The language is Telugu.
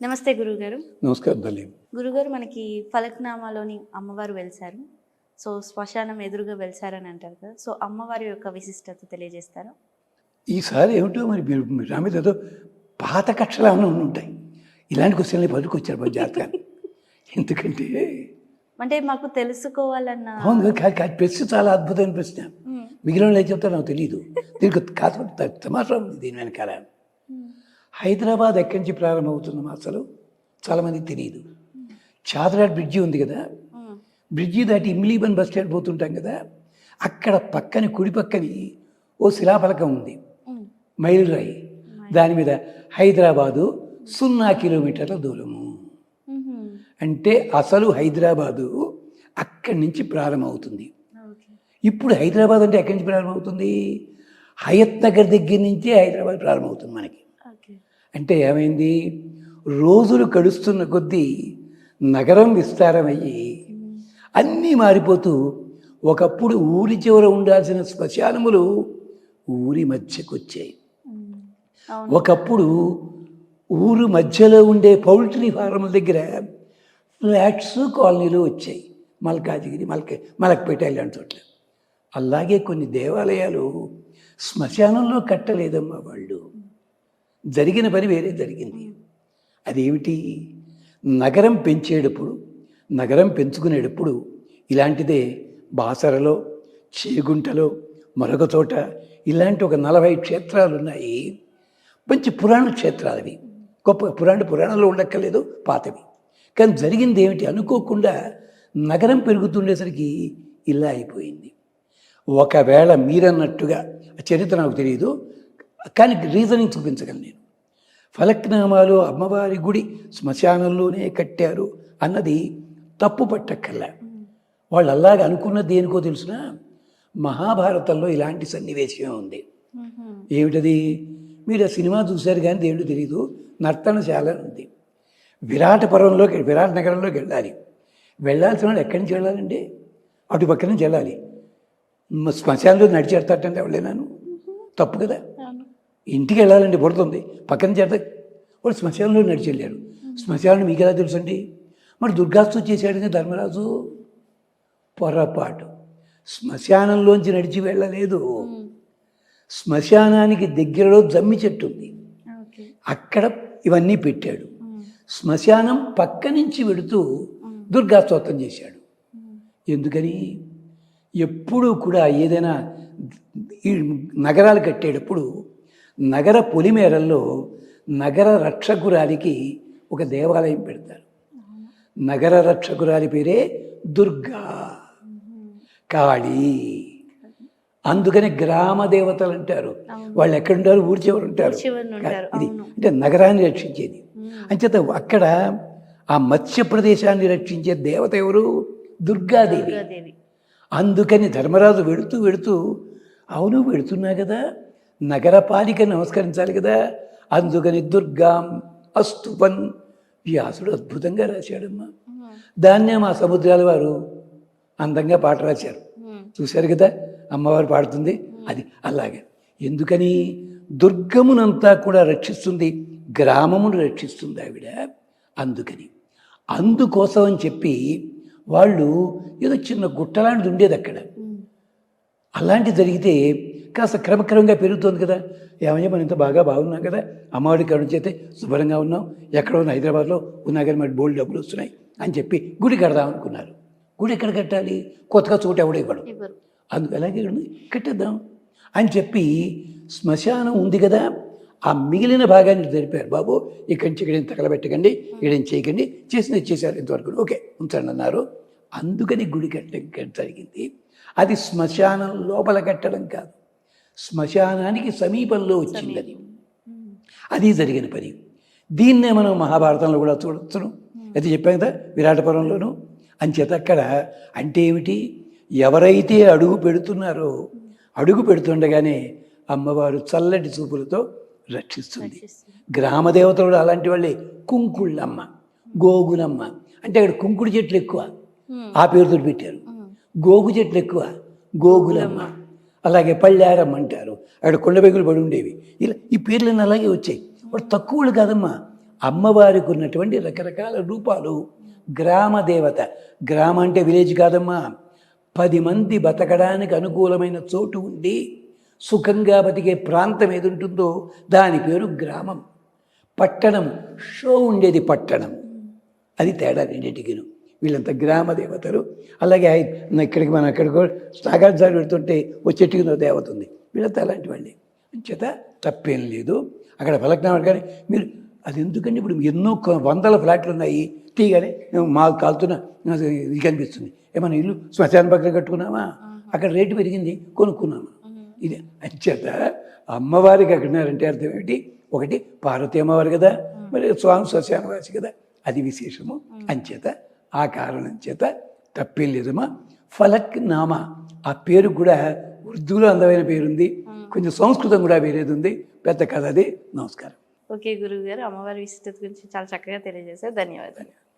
నమస్తే గురుగారు. నమస్కారం తల్లి. గురుగారు మనకి ఫలక్నామాలోని అమ్మవారు వెలిసారు సో శ్మశానం ఎదురుగా వెలిసారని అంటారు కదా. సో అమ్మవారి యొక్క విశిష్టత తెలియజేస్తారా? ఈసారి ఏమిటో మరి మీరు మీరు నా మీద ఏదో పాత కక్షలు ఏమైనా ఉంటాయి. ఇలాంటి క్వశ్చన్లు పట్టుకొచ్చారు మా జాతకాన్ని ఎందుకంటే అంటే మాకు తెలుసుకోవాలన్న అవును ప్రశ్న చాలా అద్భుతమైన ప్రశ్న. మిగిలిన ఏం చెప్తారో నాకు తెలియదు దీనికి కాదు తమాషా ఉంది దీని వెనకాల. హైదరాబాద్ ఎక్కడి నుంచి ప్రారంభమవుతుందో అసలు చాలామందికి తెలియదు. చాదరాడ్ బ్రిడ్జి ఉంది కదా? బ్రిడ్జి దాటి ఇమ్లీబన్ బస్ స్టాండ్ పోతుంటాం కదా? అక్కడ పక్కన కుడి పక్కని ఓ శిలాఫలకం ఉంది. మైల్ మైలురాయి. దాని మీద హైదరాబాదు సున్నా కిలోమీటర్ల దూరము. అంటే అసలు హైదరాబాదు అక్కడి నుంచి ప్రారంభమవుతుంది. ఇప్పుడు హైదరాబాద్ అంటే ఎక్కడి నుంచి ప్రారంభమవుతుంది? హయత్ నగర్ దగ్గర నుంచే హైదరాబాద్ ప్రారంభమవుతుంది మనకి. అంటే ఏమైంది రోజులు గడుస్తున్న కొద్దీ నగరం విస్తారమయ్యి. అన్నీ మారిపోతూ ఒకప్పుడు ఊరి చివర ఉండాల్సిన శ్మశానములు ఊరి మధ్యకు వచ్చాయి మ్మ్. అవును ఒకప్పుడు ఊరు మధ్యలో ఉండే పౌల్ట్రీ ఫారంల దగ్గర ఫ్లాట్స్ కాలనీలు వచ్చాయి మల్కాజిగిరి మల్క మలక్పేట ఇలాంటి చోట్ల అలాగే కొన్ని దేవాలయాలు శ్మశానంలో కట్టలేదమ్మా వాళ్ళు జరిగిన పని వేరే జరిగింది. అదేమిటి? నగరం పెంచేటప్పుడు నగరం పెంచుకునేటప్పుడు ఇలాంటిదే బాసరలో చేగుంటలో మరొక చోట ఇలాంటి ఒక నలభై క్షేత్రాలు ఉన్నాయి. మంచి పురాణ క్షేత్రాలు అవి గొప్ప పురాణ పురాణాలు ఉండక్కర్లేదు పాతవి. కానీ జరిగింది ఏమిటి అనుకోకుండా నగరం పెరుగుతుండేసరికి ఇలా అయిపోయింది. ఒకవేళ మీరన్నట్టుగా చరిత్ర నాకు తెలియదు కానీ రీజనింగ్ చూపించగలను నేను. ఫలక్నామాలు అమ్మవారి గుడి శ్మశానంలోనే కట్టారు అన్నది తప్పు పట్టక్కర్లే. వాళ్ళు అలాగ అనుకున్నది దేనికో తెలుసిన? మహాభారతంలో ఇలాంటి సన్నివేశమే ఉంది. ఏమిటది? మీరు ఆ సినిమా చూశారు కానీ దేవుడు తెలియదు నర్తనశాల ఉంది. విరాటపురంలోకి విరాట్ నగరంలోకి వెళ్ళాలి. వెళ్ళాల్సిన వాళ్ళు ఎక్కడి నుంచి వెళ్ళాలండి? అటు పక్క నుంచి వెళ్ళాలి. శ్మశానంలో నడిచి వెళ్తాటంటే ఎవరైనాను తప్పు కదా. ఇంటికి వెళ్ళాలండి పడుతుంది. పక్కన చేత వాడు శ్మశానంలో నడిచి వెళ్ళాడు శ్మశానం మీకు ఎలా తెలుసండి? మరి దుర్గాస్తు చేశాడు కదా ధర్మరాజు పొరపాటు. శ్మశానంలోంచి నడిచి వెళ్ళలేదు. శ్మశానానికి దగ్గరలో జమ్మి చెట్టు ఉంది. అక్కడ ఇవన్నీ పెట్టాడు. శ్మశానం పక్క నుంచి వెడుతూ దుర్గా స్తోత్రం చేశాడు. ఎందుకని? ఎప్పుడూ కూడా ఏదైనా ఈ నగరాలు కట్టేటప్పుడు నగర పొలిమేరల్లో నగర రక్షకురాలికి ఒక దేవాలయం పెడతారు. నగర రక్షకురాలి పేరే దుర్గా. కాళీ. అందుకని గ్రామ దేవతలు అంటారు. వాళ్ళు ఎక్కడుంటారు ఊరి చివరు ఉంటారు. ఇది అంటే నగరాన్ని రక్షించేది. అంచేత అక్కడ ఆ మత్స్య ప్రదేశాన్ని రక్షించే దేవత ఎవరు? దుర్గాదేవి. దుర్గాదేవి. అందుకని ధర్మరాజు వెడుతూ వెడుతూ అవును వెడుతున్నా కదా నగరపాలిక నమస్కరించాలి కదా. అందుకని దుర్గాం అస్తుపన్ వ్యాసుడు అద్భుతంగా రాశాడమ్మా. మ్మ్. దాన్నే మా సముద్రాల వారు అందంగా పాట రాశారు. చూశారు కదా? అమ్మవారు పాడుతుంది. అది అలాగే. ఎందుకని? దుర్గమునంతా కూడా రక్షిస్తుంది గ్రామమును రక్షిస్తుంది ఆవిడ. అందుకని. అందుకోసం అని చెప్పి వాళ్ళు ఏదో చిన్న గుట్టలాంటిది ఉండేది అక్కడ. అలాంటి జరిగితే కాస్త క్రమక్రమంగా పెరుగుతోంది కదా. ఏమయ్యా మనం ఇంత బాగా బాగున్నాం కదా. అమ్మవాడి కాడ నుంచి అయితే శుభ్రంగా ఉన్నాం. ఎక్కడ ఉన్న హైదరాబాద్లో ఉన్నా కానీ మరి బోల్డ్ డబ్బులు వస్తున్నాయి అని చెప్పి గుడి కడదాం అనుకున్నారు. గుడి ఎక్కడ కట్టాలి? కొత్తగా చోటు ఎవడో ఇవ్వడు. అందుకు అలాగే కట్టేద్దాం అని చెప్పి శ్మశానం ఉంది కదా ఆ మిగిలిన భాగాన్ని జరిపారు. బాబు ఇక్కడి నుంచి ఇక్కడ తగలబెట్టకండి ఇక్కడేం చేయకండి. చేసింది చేశారు ఇంతవరకు. ఓకే ఉంచండి అన్నారు. అందుకని గుడి కట్టడం జరిగింది. అది శ్మశానం లోపల కట్టడం కాదు. శ్మశానానికి సమీపంలో వచ్చింది అది. జరిగిన పని. దీన్నే మనం మహాభారతంలో కూడా చూడొచ్చును. అయితే చెప్పాం కదా విరాటపురంలోను. అంచేత అక్కడ అంటే ఏమిటి? ఎవరైతే అడుగు పెడుతున్నారో అడుగు పెడుతుండగానే అమ్మవారు చల్లటి చూపులతో రక్షిస్తుంది. రక్షిస్తుంది. గ్రామ దేవతలు కూడా అలాంటి వాళ్ళే. కుంకుళ్ళమ్మ గోగులమ్మ. అంటే అక్కడ కుంకుడు చెట్లు ఎక్కువ. ఆ పేరుతో పెట్టారు. గోగు చెట్లు ఎక్కువ. గోగులమ్మ. అలాగే పళ్ళారం అంటారు. అక్కడ కొండబెగులు పడి ఉండేవి. ఇలా ఈ పేర్లన్నీ అలాగే వచ్చాయి. వాడు తక్కువలు కాదమ్మా. అమ్మవారికి ఉన్నటువంటి రకరకాల రూపాలు. గ్రామ దేవత. గ్రామ అంటే విలేజ్ కాదమ్మా. పది మంది బతకడానికి అనుకూలమైన చోటు ఉండి సుఖంగా బతికే ప్రాంతం ఏది ఉంటుందో దాని పేరు గ్రామం. పట్టణం. షో ఉండేది పట్టణం. అది తేడా రెండింటికిను. వీళ్ళంతా గ్రామ దేవతలు. అలాగే ఇక్కడికి మనం ఎక్కడికో సాగాజాలు పెడుతుంటే ఓ చెట్టు కింద దేవత ఉంది. వీళ్ళంతా అలాంటి వాళ్ళే. చేత తప్పేం లేదు. అక్కడ ఫలక్నామా కానీ మీరు అది ఎందుకంటే ఇప్పుడు ఎన్నో వందల ఫ్లాట్లు ఉన్నాయి. తీయగానే మేము మాకు కాలుతున్న ఇది కనిపిస్తుంది. ఏమన్నా ఇల్లు శ్మశాన పక్కన కట్టుకున్నామా? అక్కడ రేటు పెరిగింది కొనుక్కున్నామా? ఇది అంచేత అమ్మవారికి అక్కడున్నారంటే అర్థం ఏమిటి? ఒకటి పార్వతీ అమ్మవారు కదా మరి స్వామి శ్మశానవాసి కదా అది విశేషము. అంచేత ఆ కారణం చేత తప్పేం లేదమ్మా ఫలక్ నామ ఆ పేరు కూడా ఉర్దూలో అందమైన పేరుంది. కొంచెం సంస్కృతం కూడా వేరేది ఉంది పెద్ద కథ అది. నమస్కారం. ఓకే గురువు గారు అమ్మవారి విశిష్టత గురించి చాలా చక్కగా తెలియజేశారు. ధన్యవాదాలు.